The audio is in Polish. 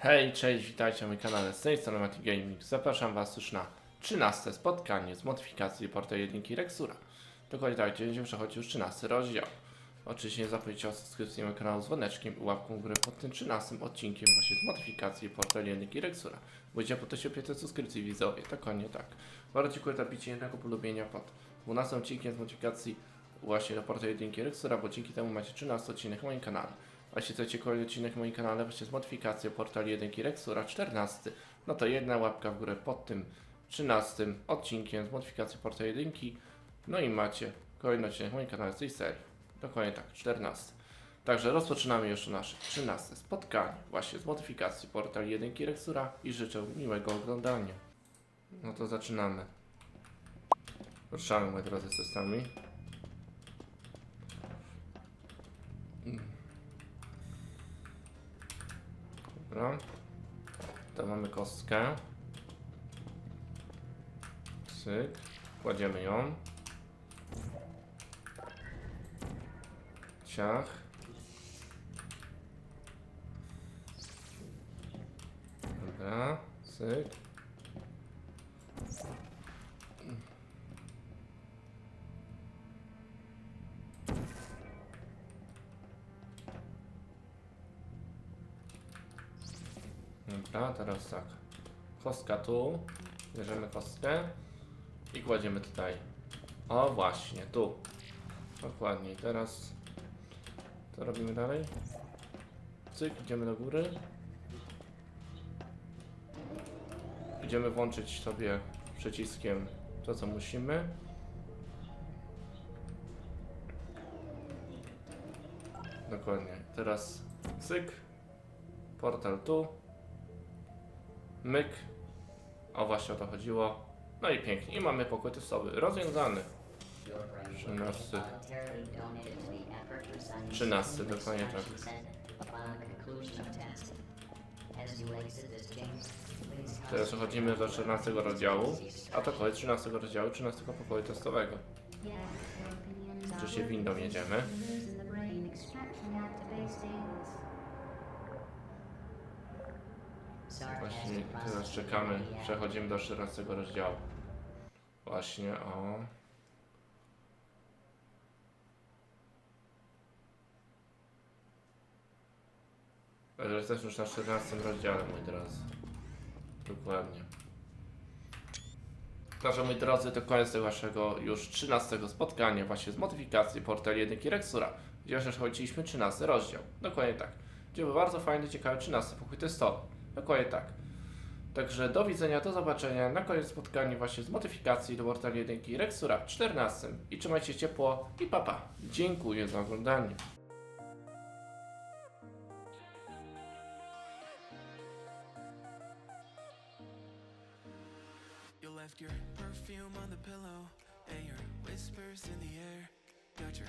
Hej, cześć, witajcie na moim kanale z tej strony Mati Gaming. Zapraszam Was już na 13 spotkanie z modyfikacji porta jedynki Rexura. Dokładnie tak, gdzie będziemy przechodzić już 13 rozdział. Oczywiście nie zapomnijcie o subskrypcji mojego kanału z dzwoneczkiem i łapką w górę pod tym 13 odcinkiem właśnie z modyfikacji porta jedynki Rexura. Będzie po teście 500 subskrypcji widzowie, dokładnie tak. Bardzo dziękuję za bicie jednego polubienia pod 12 odcinkiem z modyfikacji właśnie do porta jedynki Rexura, bo dzięki temu macie 13 odcinek na moim kanale. A jeśli chcecie kolejny odcinek na moim kanale właśnie z modyfikacją portali 1 Rexura 14, no to jedna łapka w górę pod tym 13 odcinkiem z modyfikacji portali 1. No i macie kolejny odcinek na moim kanale z tej serii. Dokładnie tak, 14. Także rozpoczynamy już nasze 13 spotkanie właśnie z modyfikacji portali 1 Rexura i życzę miłego oglądania. No to zaczynamy. Ruszamy moi drodzy z testami. Dobra. To mamy kostkę. Cyk. Kładziemy ją. Ciach. Dobra. Cyk. Dobra, teraz tak. Kostka tu. Bierzemy kostkę i kładziemy tutaj. O właśnie, tu. Dokładnie. Teraz co robimy dalej? Cyk, idziemy do góry. Idziemy włączyć sobie przyciskiem to co musimy. Dokładnie. Teraz cyk. Portal tu. Myk. O właśnie o to chodziło. No i pięknie. I mamy pokój testowy rozwiązany. 13. 13, dokładnie tak. Teraz przechodzimy do 14 rozdziału. A to koniec 13 rozdziału 13 pokoju testowego. Oczywiście windą jedziemy. Właśnie teraz czekamy. Przechodzimy do 14 rozdziału. Właśnie o. Ale jesteśmy już na 14 rozdziale, moi drodzy. Dokładnie. Także moi drodzy, to koniec tego waszego już 13 spotkania właśnie z modyfikacji portali 1 Rexura, gdzie przechodziliśmy 13 rozdział. Dokładnie tak. Gdzie był bardzo fajny, ciekawy 13 pokój testowy. Dokładnie tak. Także do widzenia, do zobaczenia na koniec spotkania właśnie z modyfikacji do portali 1 Rexura 14. I trzymajcie ciepło i papa. Dziękuję za oglądanie. Your perfume on the pillow and your whispers in the air. Got your